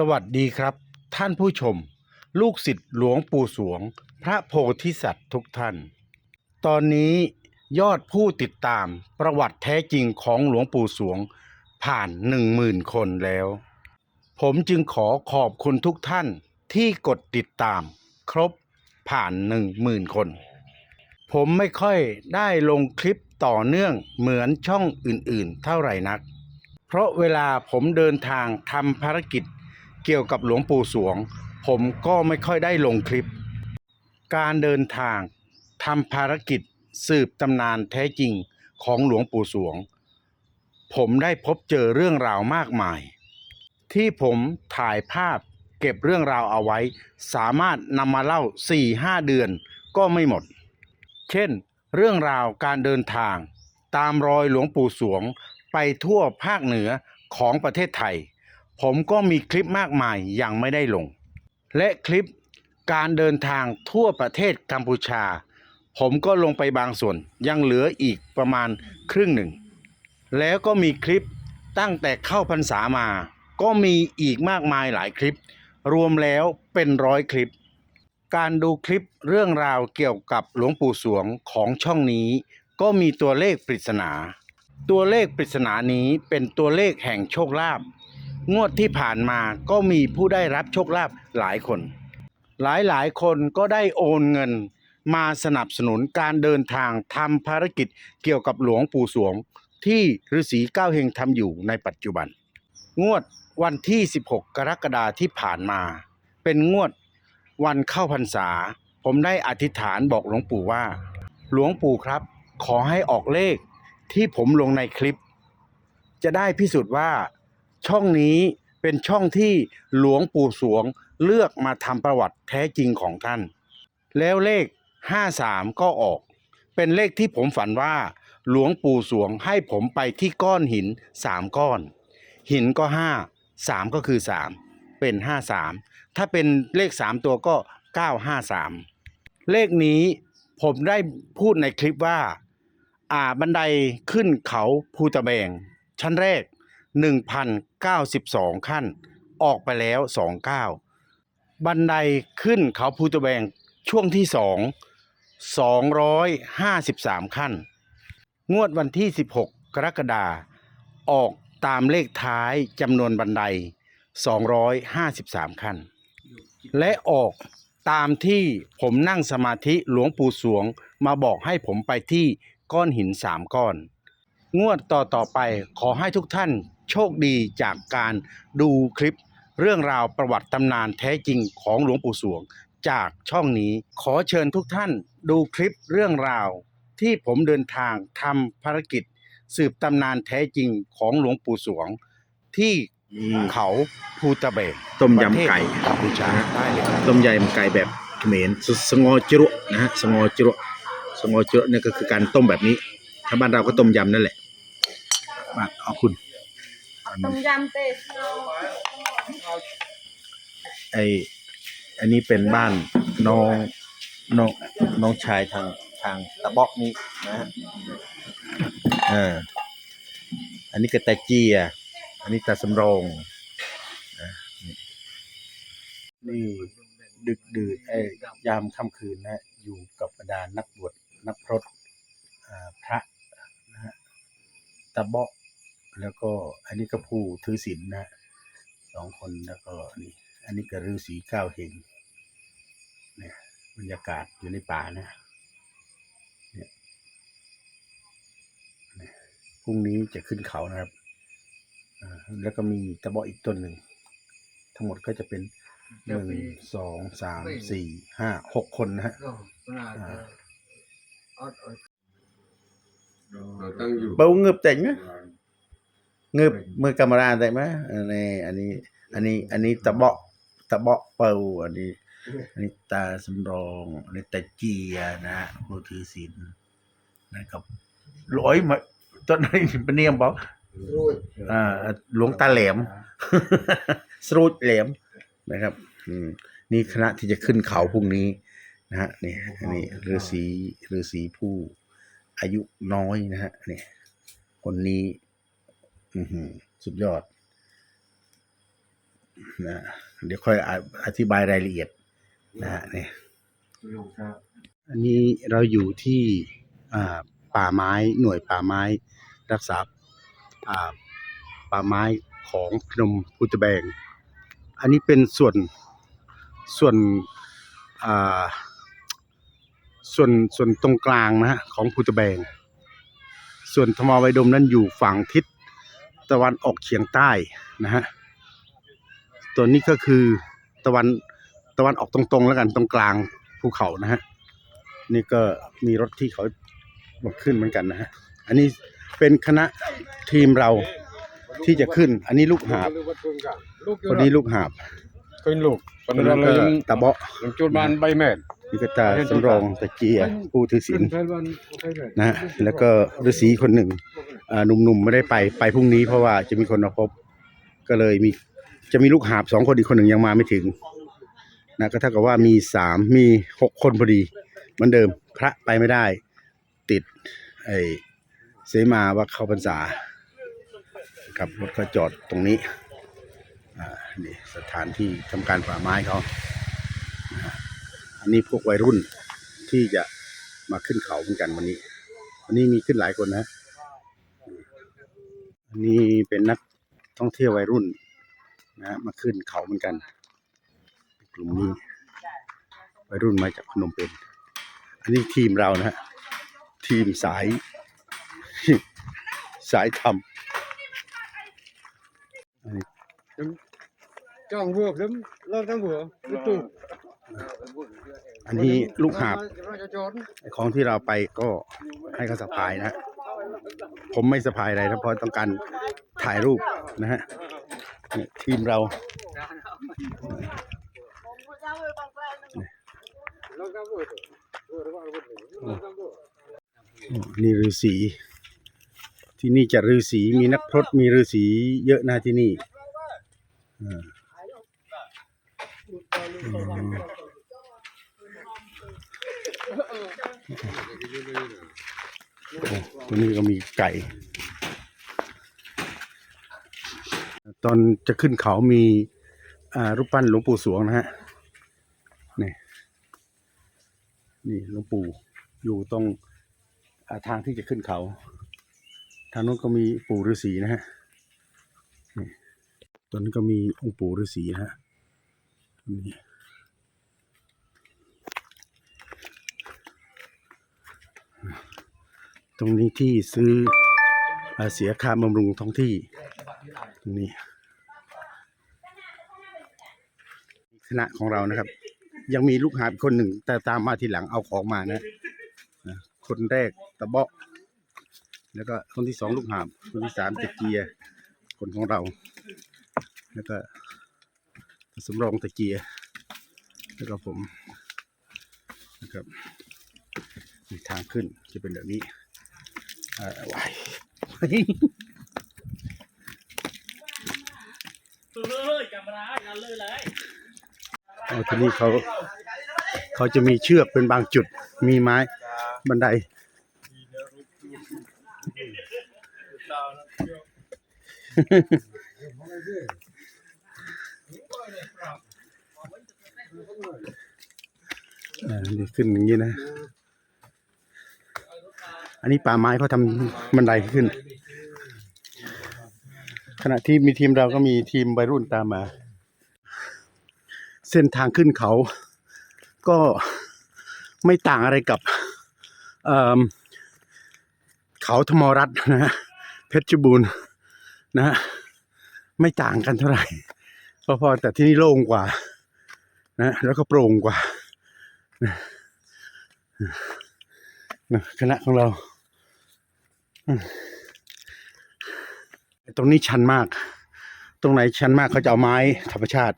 สวัสดีครับ ท่านผู้ชม ลูกศิษย์หลวงปู่สวง พระโพธิสัตว์ทุกท่าน ตอนนี้ยอดผู้ติดตามประวัติแท้จริงของหลวงปู่สวง ผ่านหนึ่งหมื่นคนแล้ว ผมจึงขอขอบคุณทุกท่านที่กดติดตาม ครบผ่านหนึ่งหมื่นคน ผมไม่ค่อยได้ลงคลิปต่อเนื่องเหมือนช่องอื่นๆ เท่าไหร่นัก เพราะเวลาผมเดินทางทำภารกิจ เกี่ยวกับหลวงปู่สวง ผมก็ไม่ค่อยได้ลงคลิป การเดินทางทำภารกิจสืบตำนานแท้จริงของหลวงปู่สวง ผมได้พบเจอเรื่องราวมากมาย ที่ผมถ่ายภาพเก็บเรื่องราวเอาไว้ สามารถนำมาเล่า 4-5 เดือนก็ไม่หมด เช่น เรื่องราวการเดินทาง ตามรอยหลวงปู่สวงไปทั่วภาคเหนือของประเทศไทย ผมก็มีคลิปมากมายยังไม่ได้ลง และคลิปการเดินทางทั่วประเทศกัมพูชา ผมก็ลงไปบางส่วนยังเหลืออีกประมาณครึ่งหนึ่ง แล้วก็มีคลิปตั้งแต่เข้าพรรษามา ก็มีอีกมากมายหลายคลิป รวมแล้วเป็นร้อยคลิป การดูคลิปเรื่องราวเกี่ยวกับหลวงปู่สวงของช่องนี้ ก็มีตัวเลขปริศนา ตัวเลขปริศนานี้เป็นตัวเลขแห่งโชคลาภ งวดที่ผ่านมาก็มีผู้ได้รับโชคลาภหลายคน หลายหลายคนก็ได้โอนเงิน มาสนับสนุนการเดินทางทำภารกิจเกี่ยวกับหลวงปู่สวง ที่ฤาษีเก้าเฮงทำอยู่ในปัจจุบัน งวดวันที่ 16 กรกฎาคมที่ผ่านมา เป็นงวดวันเข้าพรรษา ผมได้อธิษฐานบอกหลวงปู่ว่า หลวงปู่ครับ ขอให้ออกเลขที่ผมลงในคลิป จะได้พิสูจน์ว่า ช่องนี้เป็นช่องที่หลวงปู่สวงเลือกมาทำประวัติแท้จริงของท่าน แล้วเลข 53 ก็ออก เป็นเลขที่ผมฝันว่า หลวงปู่สวงให้ผมไปที่ก้อนหิน 3 ก้อน หินก็ 5 3 ก็คือ 3 เป็น 53 ถ้าเป็นเลข 3 ตัวก็ 953 เลขนี้ผมได้พูดในคลิปว่าอ่าบันไดขึ้นเขาภูตะแบง ชั้นแรก 92 ขั้น ออกไปแล้ว 29 บันไดขึ้นเขาภูตะแบงช่วงที่ 2 253 ขั้น งวดวันที่ 16 กรกฎาออกตามเลขท้ายจำนวนบันได 253 ขั้น และออกตามที่ผมนั่งสมาธิหลวงปู่สวงมาบอกให้ผมไปที่ก้อนหินสามก้อน งวดต่อต่อไปขอให้ทุกท่าน โชคดีจากการดูคลิปเรื่องราวประวัติตำนานแท้จริงของหลวงปู่สวง จากช่องนี้ขอเชิญทุกท่านดูคลิปเรื่องราว ที่ผมเดินทางทำภารกิจ สืบตำนานแท้จริงของหลวงปู่สวง ที่เขาภูตะเบกต้มยำไก่ประเทศกัมพูชาได้เลยครับต้มยำไก่แบบเขมรสสงอจรุนะฮะสงอจรุสงอจรุเนี่ยก็คือการต้มแบบนี้ถ้าบ้านเราก็ต้มยำนั่นแหละมาเอาคุณ ต้มยำเตะไออันนี้เป็นบ้านน้องน้องน้องชายทางทางตะเบาะนี้นะฮะอ่าอันนี้ก็ตาเจียอันนี้ตาสำรองนี่ดึกดื่นไอ้ยามค่ำคืนนะอยู่กับบรรดานักบวชนักพรตอ่าพระนะฮะตะเบาะ แล้วก็อันนี้ก็ผู้ถือศีลนะฮะสองคนแล้วก็นี่ อันนี้ก็ฤาษีเก้าเฮงเนี่ยบรรยากาศอยู่ในป่านะเนี่ยเนี่ยพรุ่งนี้จะขึ้นเขานะครับอ่าแล้วก็มีตะเบาะอีกต้นหนึ่ง ทั้งหมดก็จะเป็นหนึ่งสองสามสี่ห้าหกคนนะฮะตั้งอยู่ bầu ngợp tỉnh á ngợp mưa camera tại má này anh ấy anh ấy anh ấy ta bọ ta bọ bầu anh ấy anh ấy ta sầm rong anh ấy ta chia na vô thư xin này gặp lỗi mà tuần này bên em bảo à luống ta lẻm สรูดแหลมนะครับ อืมนี่คณะที่จะขึ้นเขาพรุ่งนี้นะฮะนี่อันนี้ฤาษีฤาษีผู้อายุน้อยนะฮะนี่คนนี้อือหือ สุดยอดนะเดี๋ยวค่อยออธิบายรายละเอียดนะฮะนี่อันนี้เราอยู่ที่อ่าป่าไม้หน่วยป่าไม้รักษาอ่าป่าไม้ของพนมพุตะแบง อันนี้เป็นส่วนส่วนอ่าส่วนส่วนตรงกลางนะฮะของพุตะแบง ส่วนธรรมาวายดมนั้นอยู่ฝั่งทิศ ตะวันออกเฉียงใต้นะฮะตัวนี้ก็คือตะวันตะวันออกตรงๆแล้วกันตรงกลางภูเขานะฮะนี่ก็มีรถที่เขามาขึ้นเหมือนกันนะฮะอันนี้เป็นคณะทีมเราที่จะขึ้น อันนี้ลูกหาบคนนี้ลูกหาบเป็นลูกตอนนตะเบาะจุดบานใบแม็ ยุกตาสำรองตะเกียผู้ถือศีลนะะแล้วก็ฤาษีคนหนึ่งหนุ่มๆไม่ได้ไปไปพรุ่งนี้เพราะว่าจะมีคนมาพบ ก็เลยมีจะมีลูกหาบสองคนอีกคนหนึ่งยังมาไม่ถึงนะก็เท่ากับว่ามีสามมีหกคนพอดีเหมือนเดิมพระไปไม่ได้ ติดไอ้เสมาว่าเข้าพรรษาครับรถก็จอดตรงนี้ อ่า นี่สถานที่ทำการฝ่าไม้เขา นนี้พวกวัยรุ่นที่จะมาขึ้นเขาเหมือนกันวันนี้ วันนี้มีขึ้นหลายคนนะ อันนี้เป็นนักท่องเที่ยววัยรุ่นนะมาขึ้นเขาเหมือนกัน กลุ่มนี้วัยรุ่นมาจากพนมเปญอันนี้ทีมเรานะทีมสาย สายทำจ้องบวกแล้วเราต้องหัวตู้ อันนี้ลูกหาบของที่เราไปก็ให้เขาสะพายนะ ผมไม่สะพายอะไรนะเพราะต้องการถ่ายรูปนะฮะทีมเรานี่ฤาษีที่นี่จะฤาษีมีนักพรตมีฤาษีเยอะนะที่นี่อ ตัวนี้ก็มีไก่ ตอนจะขึ้นเขามีรูปปั้นหลวงปู่สวงนะฮะ นี่ นี่หลวงปู่อยู่ตรงาทางที่จะขึ้นเขา ทางนู้นก็มีปู่ฤาษีนะฮะตอนนี้ก็มีองค์ปู่ฤาษีนะฮะนี่ ตรงนี้ที่ซื้ออเสียค่าบำรุงท้องที่ตรงนี้คณะของเรานะครับ ยังมีลูกหาบคนหนึ่ง แต่ตามมาทีหลังเอาของมานะ คนแรกตะเบาะแล้วก็คนที่สองลูกหาบคนที่สามตะเกียคนของเรา แล้วก็สำรองตะเกียแล้วก็ผมนะครับทางขึ้นจะเป็นแบบนี้ เอาทีนี้เขาเขาจะมีเชือกเป็นบางจุด มีไม้บันไดอ่านี่ขึ้นอย่างนี้นะ อันนี้ป่าไม้เขาทำบันไดขึ้น ขณะที่มีทีมเราก็มีทีมวัยรุ่นตามมา เส้นทางขึ้นเขา ก็ไม่ต่างอะไรกับเออเขาธมรัตน์นะฮะเพชรบูรณ์นะฮะไม่ต่างกันเท่าไหร่พอๆแต่ที่นี่โล่งกว่า นะ แล้วก็โปร่งกว่านะ นะคณะของเรา ตรงนี้ชันมาก ตรงไหนชันมากเขาจะเอาไม้ธรรมชาติ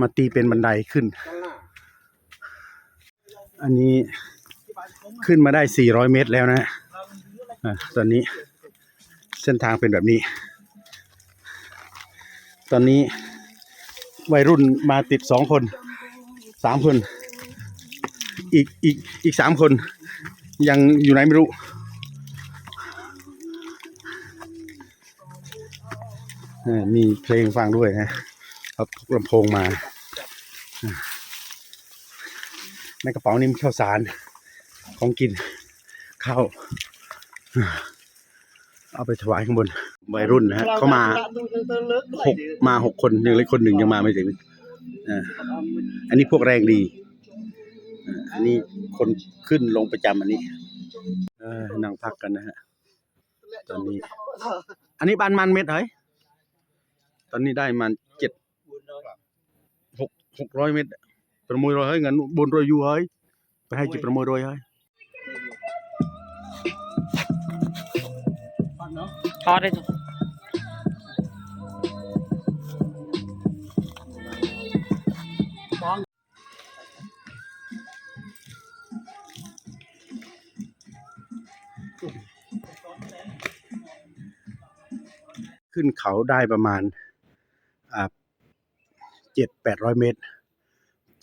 มาตีเป็นบันไดขึ้น อันนี้ขึ้นมาได้ 400 เมตรแล้วนะฮะอะตอนนี้เส้นทางเป็นแบบนี้ ตอนนี้วัยรุ่นมาติดสองคน สามคน อีกอีกอีกสามคน ยังอยู่ไหนไม่รู้อ่ามีเพลงฟังด้วยนะ เอาพกลำโพงมาอ่าในกระเป๋านี่มีข้าวสารของกินข้าวอ่าเอาไปถวายข้างบนวัยรุ่นนะฮะเขามาหกมาหกคนยังเหลือคนหนึ่งยังมาไม่ถึงอ่าอันนี้พวกแรงดี อันนี้คนขึ้นลงประจำอันนี้เออนั่งพักกันนะฮะ ตอนนี้ อันนี้บานมันเม็ดเฮ้ยตอนนี้ได้มันเจ็ดหกหกร้อยเม็ดประมวยรอยเฮ้ยเงินบนรอยอยูเฮ้ยไปให้จิประมวยรอยเฮ้ยพอได้จ้ะ ขึ้นเขาได้ประมาณเจ็ดแปดร้อยเมตร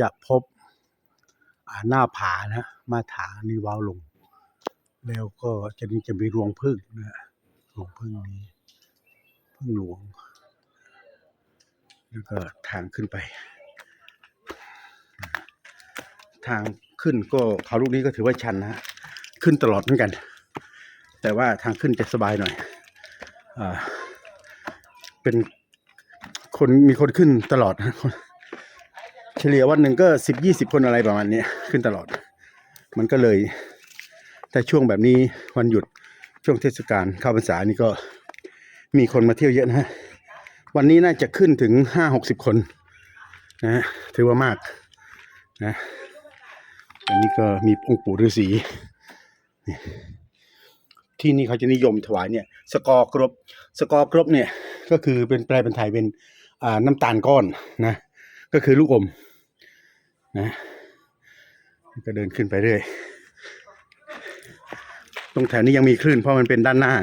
จะพบหน้าผานะมาถานี่ว้าวลง แล้วก็จะนี่จะมีรวงพึ่งนะรวงพึ่งนี้พึ่งหลวง แล้วก็ทางขึ้นไป ทางขึ้นก็เขาลูกนี้ก็ถือว่าชันนะ ขึ้นตลอดเหมือนกัน แต่ว่าทางขึ้นจะสบายหน่อยอเป็นคนมีคนขึ้นตลอดนะเฉลี่ยวันหนึ่งก็สิบยี่สิบคนอะไรประมาณนี้ขึ้นตลอด มันก็เลย แต่ช่วงแบบนี้วันหยุดช่วงเทศกาลเข้าพรรษานี่ก็มีคนมาเที่ยวเยอะนะฮะวันนี้น่าจะขึ้นถึงห้าหกสิบคนนะฮะถือว่ามากนะอันนี้ก็มีองค์ปู่ฤาษีนี่ ที่นี่เขาจะนิยมถวายเนี่ยสกอร์กรบสกอร์กรบเนี่ยก็คือเป็นแปลเป็นไทยเป็นน้ำตาลก้อนนะก็คือลูกอมนะก็เดินขึ้นไปเรื่อยตรงแถวนี้ยังมีคลื่นเพราะมันเป็นด้านหน้า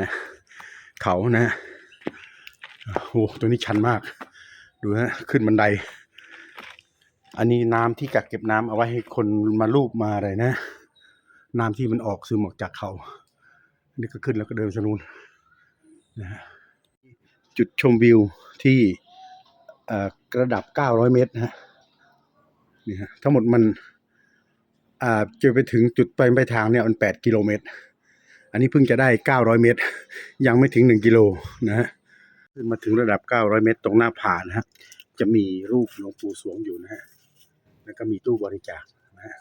เขานะโอ้โหตัวนี้ชันมาก ดูฮะขึ้นบันได อันนี้น้ำที่กักเก็บน้ำเอาไว้ให้คนมาลูบมาอะไรนะ น้ำที่มันออกซึมออกจากเขา อันนี้ก็ขึ้นแล้วก็เดินไปทางนู้นนะฮะจุดชมวิวที่เอ่อระดับ 900 เมตรนะฮะนี่ฮะทั้งหมดมันอ่าจะไปถึงจุดไปไปลายทางเนี่ยมัน 8 กิโลเมตร อันนี้เพิ่งจะได้ 900 เมตร ยังไม่ถึง 1 กิโลนะฮะขึ้นมาถึงระดับ 900 เมตร ตรงหน้าผานะฮะจะมีรูปหลวงปู่สวงอยู่นะฮะแล้วก็มีตู้บริจาคนะฮะ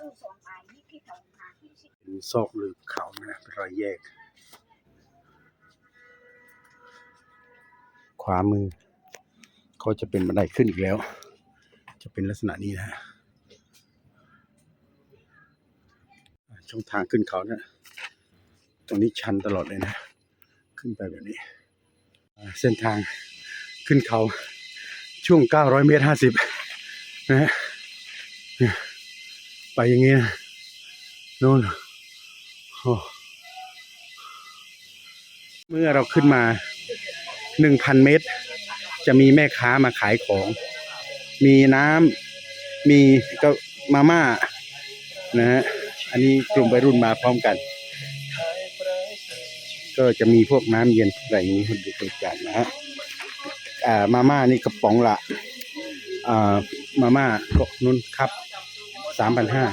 เป็นซอกหลืบเขานะฮะเป็นรอยแยก ขวามือ ก็จะเป็นบันไดขึ้นอีกแล้ว จะเป็นลักษณะนี้นะฮะช่องทางขึ้นเขาเนี่ยตรงนี้ชันตลอดเลยนะ ขึ้นไปแบบนี้ เส้นทางขึ้นเขาช่วง 900 เมตร 50 นะฮะไปอย่างนี้นะโน่นโอ้เมื่อเราขึ้นมา หนึ่งพันเมตร จะมีแม่ค้ามาขายของ มีน้ำมีก็มาม่านะฮะอันนี้กลุ่มวัยรุ่นมาพร้อมกัน ก็จะมีพวกน้ำเย็นอะไรอย่างนี้ให้ดูบริการนะฮะอ่ามาม่านี่กระป๋องละอ่ามาม่าก็นุ่นครับสามพันห้า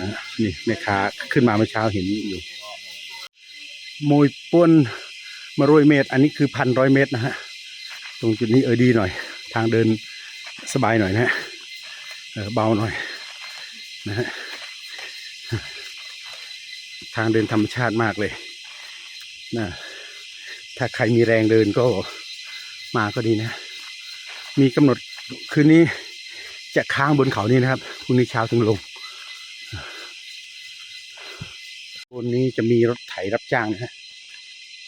นะนี่แม่ค้าขึ้นมาเมื่อเช้าเห็นอยู่มวยป่วน มาร้อยเมตร อันนี้คือพันร้อยเมตรนะฮะ ตรงจุดนี้เออดีหน่อย ทางเดินสบายหน่อยนะฮะเออเบาหน่อยนะฮะ ทางเดินธรรมชาติมากเลยนะถ้าใครมีแรงเดินก็มาก็ดีนะ มีกำหนดคืนนี้จะค้างบนเขานี้นะครับพรุ่งนี้เช้าถึงลงบนนี้จะมีรถไถรับจ้างนะฮะ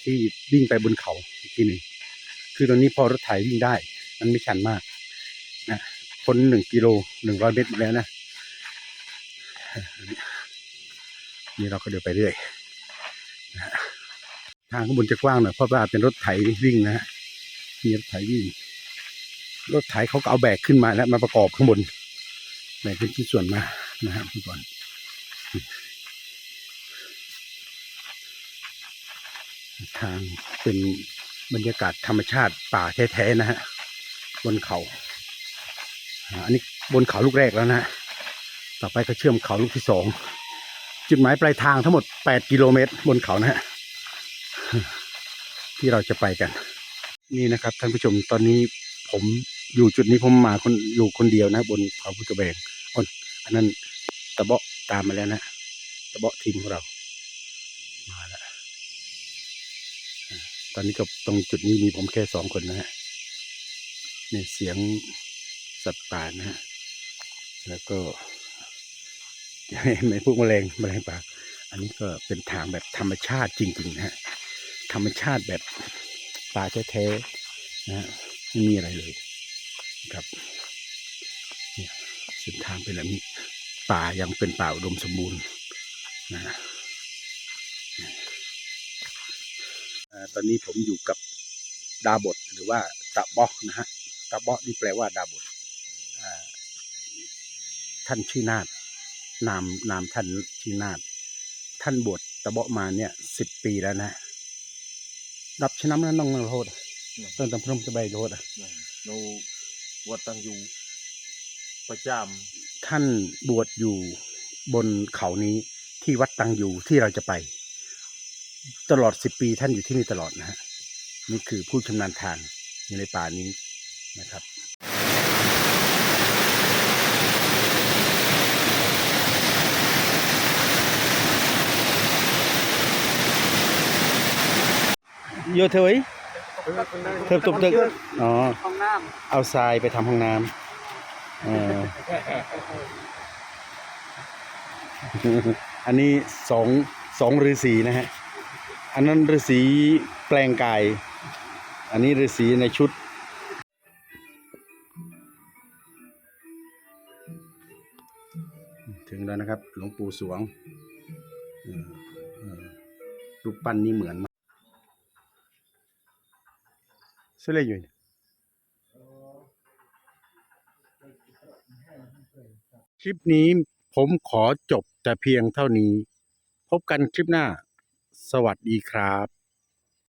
ที่วิ่งไปบนเขาอีกทีหนึ่งคือตอนนี้พอรถไถวิ่งได้ มันไม่ชันมากนะพ้นหนึ่งกิโลหนึ่งร้อยเมตรมาแล้วนะนี่เราก็เดินไปเรื่อยทางข้างบนจะกว้างหน่อยเพราะว่าเป็นรถไถวิ่งนะฮะมีรถไถวิ่ง รถไถเขาก็เอาแบกขึ้นมาแล้วมาประกอบข้างบนแบกเป็นชิ้นส่วนมานะฮะทุกคน ทางเป็นบรรยากาศธรรมชาติป่าแท้ๆนะฮะบนเขาอันนี้บนเขาลูกแรกแล้วนะต่อไปก็เชื่อมเขาลูกที่สองจุดหมายปลายทางทั้งหมด 8 กิโลเมตรบนเขานะฮะที่เราจะไปกัน นี่นะครับท่านผู้ชมตอนนี้ผมอยู่จุดนี้ผมมาคนอยู่คนเดียวนะ บนเขาพุทธแบงอ,อันนั้นตะเบาะตามมาแล้วนะตะเบาะทีมของเรา ตอนนี้ก็ตรงจุดนี้มีผมแค่สองคนนะฮะเนี่ยเสียงสัตว์ป่านะฮะ แล้วก็ไม่พวกแมลงแมลงป่า อันนี้ก็เป็นทางแบบธรรมชาติจริงๆนะฮะ ธรรมชาติแบบป่าแท้ๆนะฮะไม่มีอะไรเลยครับเนี่ยเส้นทางเป็นแบบนี้ป่ายังเป็นป่าอุดมสมบูรณ์นะ ฮะอ่าตอนนี้ผมอยู่กับดาบทหรือว่าตะเบาะนะฮะตะเบาะนี่แปลว่าดาบทอ่าท่านชื่อนาฏนามนามท่านชื่อนาฏท่านบวชตะเบาะมาเนี่ยสิบปีแล้วนะดับชนะนั้นน้องนรโทษตั้งแต่พระมจะใบโทษโนวัดตั้งอยู่ประจท่านบวชอยู่บนเขานี้ที่วัดตังอยู่ที่เราจะไป ตลอดสิบปีท่านอยู่ที่นี่ตลอดนะฮะนี่คือผู้ชำนาญทางอยู่ในป่านี้นะครับโยเธอว้เธอตุบตึกอ๋อห้องน้เอาทรายไปทำห้องน้ำเอออันนี้สองสองฤาษีนะฮะ อันนั้นฤาษีแปลงกาย อันนี้ฤาษีในชุด ถึงแล้วนะครับ หลวงปู่สวงรูปปั้นนี่เหมือนมากเสื้อเลยอยู่คลิปนี้ผมขอจบแต่เพียงเท่านี้ พบกันคลิปหน้า สวัสดีครับ